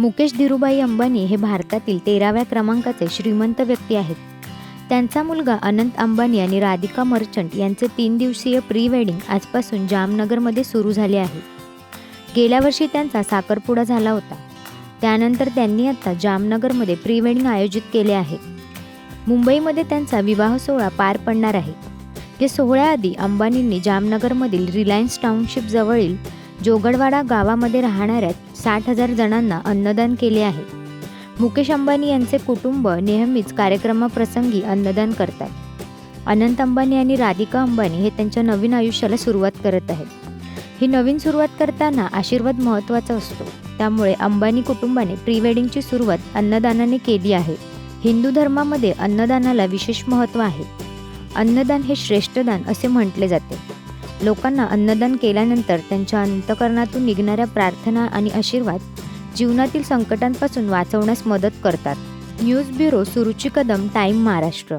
मुकेश धीरूभाई अंबानी हे भारतातील तेराव्या क्रमांकाचे श्रीमंत व्यक्ती आहेत. त्यांचा मुलगा अनंत अंबानी आणि राधिका मर्चंट यांचे तीन दिवसीय प्री वेडिंग आजपासून जामनगरमध्ये सुरू झाले आहे. गेल्या वर्षी त्यांचा साखरपुडा झाला होता. त्यानंतर त्यांनी आता जामनगरमध्ये प्री वेडिंग आयोजित केले आहे. मुंबईमध्ये त्यांचा विवाह सोहळा पार पडणार आहे. या सोहळ्याआधी अंबानींनी जामनगरमधील रिलायन्स टाउनशिप जवळील जोगडवाडा गावामध्ये राहणाऱ्या साठ हजार जणांना अन्नदान केले आहे. मुकेश अंबानी यांचे कुटुंब नेहमीच कार्यक्रमाप्रसंगी अन्नदान करतात. अनंत अंबानी आणि राधिका अंबानी हे त्यांच्या नवीन आयुष्याला सुरुवात करत आहेत. ही नवीन सुरुवात करताना आशीर्वाद महत्त्वाचा असतो. त्यामुळे अंबानी कुटुंबाने प्री वेडिंगची सुरुवात अन्नदानाने केली आहे. हिंदू धर्मामध्ये अन्नदानाला विशेष महत्त्व आहे. अन्नदान हे श्रेष्ठदान असे म्हटले जाते. लोकांना अन्नदान केल्यानंतर त्यांच्या अंतकरणातून निघणाऱ्या प्रार्थना आणि आशीर्वाद जीवनातील संकटांपासून वाचवण्यास मदत करतात. News bureau Suruchi Kadam time Maharashtra.